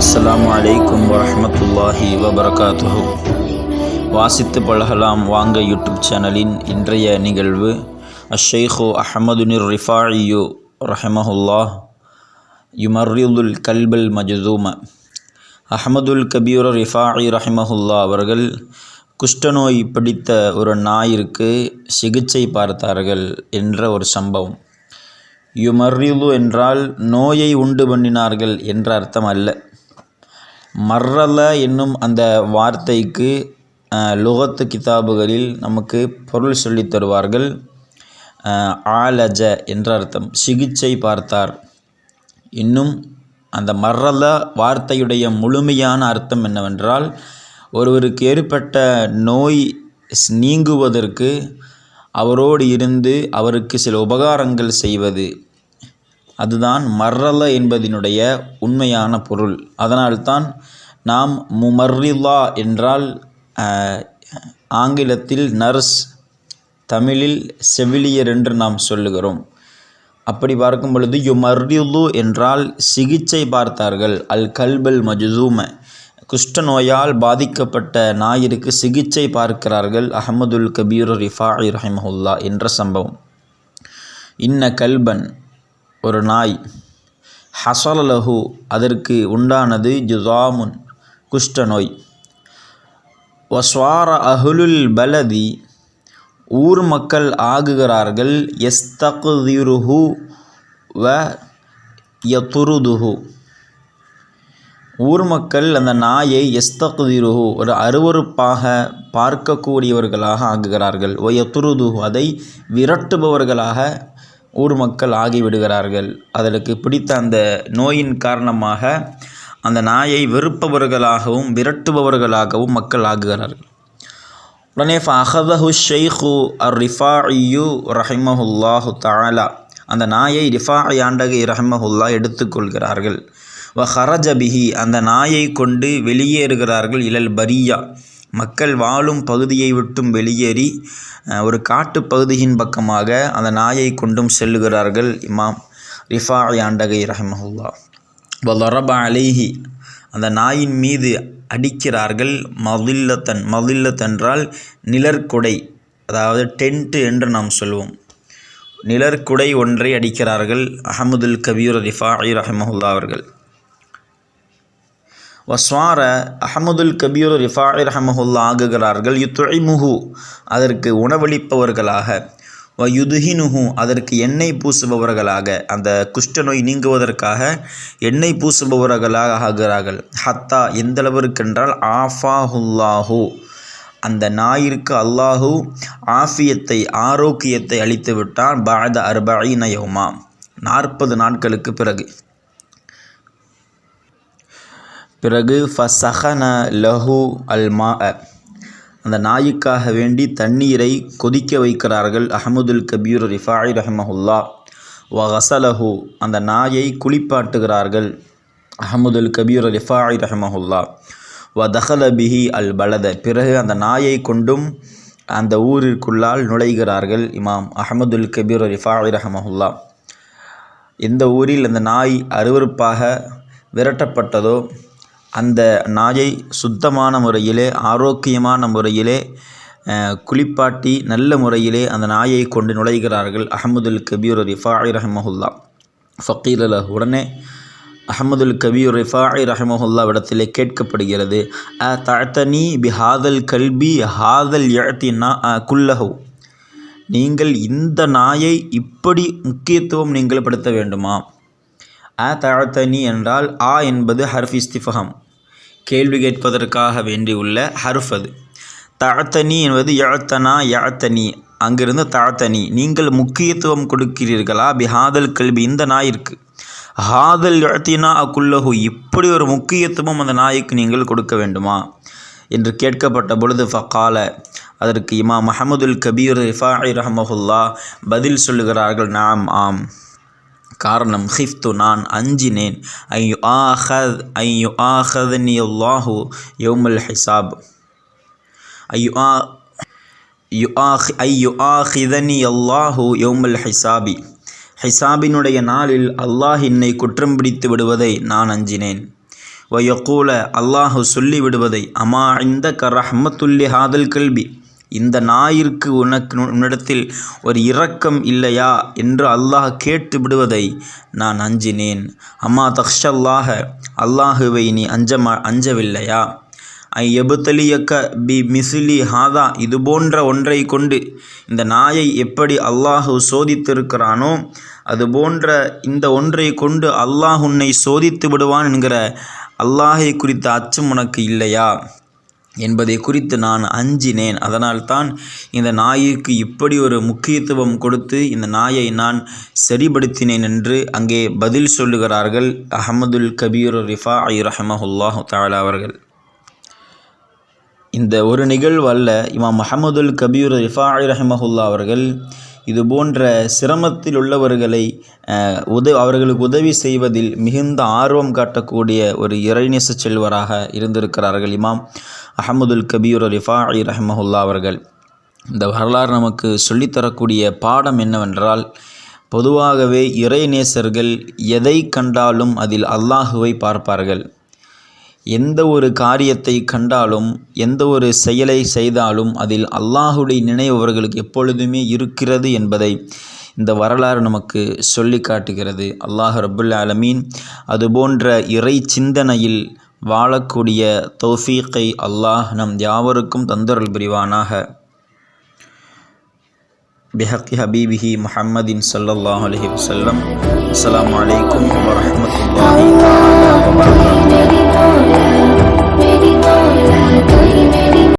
அலைக்கும் வரமத்துல்லாஹி வபரகாத்துஹு. வாசித்து பழகலாம் வாங்க யூடியூப் சேனலின் இன்றைய நிகழ்வு அஷேഖு அஹமதுனிர் ரிஃபாயியு ரஹமஹுல்லா யுமர்ரிதுல் கல்பல் மஜதூம. அஹமதுல் கபீர் ரிஃபாயி ரஹமஹுல்லா அவர்கள் குஷ்டநோய் பிடித்த ஒரு நாயிற்கு சிகிச்சை பார்த்தார்கள் என்ற ஒரு சம்பவம். யுமர்ரிது என்றால் நோயை உண்டு பண்ணினார்கள் என்ற அர்த்தம் அல்ல. மர்ரல என்னும் அந்த வார்த்தைக்கு லுகத்து கிதாபுகளில் நமக்கு பொருள் சொல்லித் தருவார்கள். ஆலஜ என்ற அர்த்தம். சிகிச்சை பார்த்தார். இன்னும் அந்த மர்ரல வார்த்தையுடைய முழுமையான அர்த்தம் என்னவென்றால் ஒருவருக்கு ஏற்பட்ட நோய் நீங்குவதற்கு அவரோடு இருந்து அவருக்கு சில உபகாரங்கள் செய்வது. அதுதான் மர்ரல என்பதினுடைய உண்மையான பொருள். அதனால்தான் நாம் முமர்ரிலா என்றால் ஆங்கிலத்தில் நர்ஸ் தமிழில் செவிலியர் என்று நாம் சொல்லுகிறோம். அப்படி பார்க்கும் பொழுது யுமர்ரிது என்றால் சிகிச்சை பார்த்தார்கள். அல் கல்பல் மஜ்தூம. குஷ்ட நோயால் பாதிக்கப்பட்ட நாயிற்கு சிகிச்சை பார்க்கிறார்கள் அஹமதுல் கபீர் ரிஃபா ரஹிமஹுல்லா என்ற சம்பவம். இன்ன கல்பன். ஒரு நாய். ஹசலலஹு அதற்கு உண்டானது ஜுதாமுன் குஷ்டநோய் வஸ்வார அஹுலுல் பலதி ஊர் மக்கள் ஆகுகிறார்கள் எஸ்தகுதிருஹு வ யத்துருதுஹு ஊர் மக்கள் அந்த நாயை எஸ்தகுதிருஹு ஒரு அருவருப்பாக பார்க்கக்கூடியவர்களாக ஆகுகிறார்கள். ஒ யதுருதுஹு அதை விரட்டுபவர்களாக ஊர் மக்கள் ஆகிவிடுகிறார்கள். அதற்கு பிடித்த அந்த நோயின் காரணமாக அந்த நாயை வெறுப்பவர்களாகவும் விரட்டுபவர்களாகவும் மக்கள் ஆகுகிறார்கள் உடனே ஃபஹதஹு ஷெய்ஹு அர் ரிஃபாஇயு ரஹிமஹுல்லாஹு தாலா அந்த நாயை ரிஃபாஇ ஆண்டகை ரஹிமஹுல்லா எடுத்துக்கொள்கிறார்கள் வ ஹரஜபிஹி அந்த நாயை கொண்டு வெளியேறுகிறார்கள். இலல் பரியா மக்கள் வாழும் பகுதியை விட்டும் வெளியேறி ஒரு காட்டு பகுதியின் பக்கமாக அந்த நாயை கொண்டும் செல்லுகிறார்கள் இமாம் ரிஃபா ஆண்டகை ரஹமஹுல்லா. வலரப அலைஹி அந்த நாயின் மீது அடிக்கிறார்கள் மதில்லத்தன் மதில்லத்தென்றால் நிழற்குடை அதாவது டென்ட் என்று நாம் சொல்வோம். நிழற்குடை ஒன்றை அடிக்கிறார்கள் அஹமதுல் கபீர் ரிஃபாஇ ரஹமஹுல்லா அவர்கள். வஸ்வார அஹமதுல் கபீர் ரிஃபாஇ ரஹமஹுல்லா ஆகுகிறார்கள். யுத்துஇமுஹு அதற்கு உணவளிப்பவர்களாக. வ யுதுஹினுஹு அதற்கு எண்ணெய் பூசுபவர்களாக. அந்த குஷ்டநோய் நீங்குவதற்காக எண்ணெய் பூசுபவர்களாக ஆகிறார்கள். ஹத்தா எந்தளவிற்கென்றால் ஆஃபாஹுல்லாஹு. அந்த நாயிற்கு அல்லாஹு ஆஃபியத்தை ஆரோக்கியத்தை அளித்து விட்டான் பாத அர்பாயி நயோமா நாற்பது நாட்களுக்கு பிறகு. பிறகு ஃபசஹன லஹு அல் மா அந்த நாய்க்காக வேண்டி தண்ணீரை கொதிக்க வைக்கிறார்கள் அஹமதுல் கபீர் ரிஃபாய் ரஹமஹுல்லா. வ ஹசலஹு அந்த நாயை குளிப்பாட்டுகிறார்கள் அஹமதுல் கபீர் ரிஃபாய் ரஹமஹுல்லா. வ தஹல பிஹி அல் பலத பிறகு அந்த நாயை கொண்டும் அந்த ஊரிற்குள்ளால் நுழைகிறார்கள் இமாம் அஹமதுல் கபீர் ரிஃபாய் ரஹமஹுல்லா. எந்த ஊரில் அந்த நாய் அருவருப்பாக விரட்டப்பட்டதோ அந்த நாயை சுத்தமான முறையிலே ஆரோக்கியமான முறையிலே குளிப்பாட்டி நல்ல முறையிலே அந்த நாயை கொண்டு நுழைகிறார்கள் அஹமதுல் கபீர் ரிஃபாய் ரஹமஹுல்லா. ஃபக்கீர் அலஹ் உடனே அஹமதுல் கபீர் ரிஃபாய் ரஹமஹுல்லா இடத்திலே கேட்கப்படுகிறது அ தஅத்தனி பிஹாதல் கல்பி ஹாதல் எழுத்தினா குல்லஹு. நீங்கள் இந்த நாயை இப்படி முக்கியத்துவம் நீங்கள் படுத்த வேண்டுமா? அ தழத்தனி என்றால் ஆ என்பது ஹர்ஃப் இஸ்திஃபகம் கேள்வி கேட்பதற்காக வேண்டியுள்ள ஹர்ஃப் அது. தழத்தனி என்பது யஅத்தனா யஅத்தனி. அங்கிருந்து தாத்தனி நீங்கள் முக்கியத்துவம் கொடுக்கிறீர்களா? பிஹாதல் கல்வி இந்த நாயிற்கு. ஹாதல் யஅத்தினா அக்குல்லஹு இப்படி ஒரு முக்கியத்துவம் அந்த நாய்க்கு நீங்கள் கொடுக்க வேண்டுமா? என்று கேட்கப்பட்ட பொழுது ஃபகால அதற்கு இமாம் மஹமுதுல் கபீர் ரிஃபாஇ ரஹமஹுல்லா பதில் சொல்லுகிறார்கள். நாம் ஆம். காரணம் ஹிஃப்து நான் அஞ்சினேன். ஐயு ஆஹத் ஐயு ஆஹத் அல்லாஹு யோமல் ஹிசாப் ஐயு ஆ யு ஆஹ் ஐயு ஆஹிதனி அல்லாஹு யௌமுல் ஹிசாபி ஹிசாபினுடைய நாளில் அல்லாஹ் என்னை குற்றம் பிடித்து விடுவதை நான் அஞ்சினேன். வயக்கூல அல்லாஹு சொல்லிவிடுவதை அமா இந்த கரஹமத்துல்லி ஹாதல் கல்வி இந்த நாயிற்கு உனக்கு உன்னிடத்தில் ஒரு இரக்கம் இல்லையா? என்று அல்லாஹ் கேட்டு விடுவதை நான் அஞ்சினேன். அம்மா தக்ஷல்லாக அல்லாஹுவை நீ அஞ்சமா அஞ்சவில்லையா? ஐ எபுத்தலியக்க பி மிசிலி ஹாதா இது போன்ற ஒன்றை கொண்டு இந்த நாயை எப்படி அல்லாஹு சோதித்திருக்கிறானோ அது போன்ற இந்த ஒன்றை கொண்டு அல்லாஹ் உன்னை சோதித்து விடுவான் என்கிற அல்லாஹை குறித்த அச்சம் உனக்கு இல்லையா? என்பதை குறித்து நான் அஞ்சினேன். அதனால்தான் இந்த நாய்க்கு இப்படி ஒரு முக்கியத்துவம் கொடுத்து இந்த நாயை நான் சரிபடுத்தினேன் என்று அங்கே பதில் சொல்லுகிறார்கள் அஹமதுல் கபீர் ரிஃபா ஐ ரஹமஹுல்லாஹு தாலா அவர்கள். இந்த ஒரு நிகழ்வு அல்ல இமாம் முஹம்மதுல் கபீர் ரிஃபாய் ரஹமஹுல்லா அவர்கள் இது போன்ற சிரமத்தில் உள்ளவர்களை அஹ், உத அவர்களுக்கு உதவி செய்வதில் மிகுந்த ஆர்வம் காட்டக்கூடிய ஒரு இறைநேச செல்வராக இருந்திருக்கிறார்கள் இமாம். அஹமதுல் கபீர் ரிஃபாய் ரஹமஹுல்லா அவர்கள். இந்த வரலாறு நமக்கு சொல்லித்தரக்கூடிய பாடம் என்னவென்றால் பொதுவாகவே இறைநேசர்கள் எதை கண்டாலும் அதில் அல்லாஹுவை பார்ப்பார்கள். எந்த ஒரு காரியத்தை கண்டாலும் எந்த ஒரு செயலை செய்தாலும் அதில் அல்லாஹுடைய நினைவு அவர்களுக்கு எப்பொழுதுமே இருக்கிறது என்பதை இந்த வரலாறு நமக்கு சொல்லி காட்டுகிறது. அல்லாஹ் ரபுல் ஆலமீன் அதுபோன்ற இறை சிந்தனையில் வாழக்கூடிய தௌஃபீக்கை அல்லாஹ் நம் யாவருக்கும் தந்தரல் பிரிவானாக. பிஹக்கி ஹபீபிஹி முஹம்மதின் சல்லல்லாஹ் அலஹி வல்லம் அஸ்லாம் வலைக்கம் வரமத்துல்லாஹி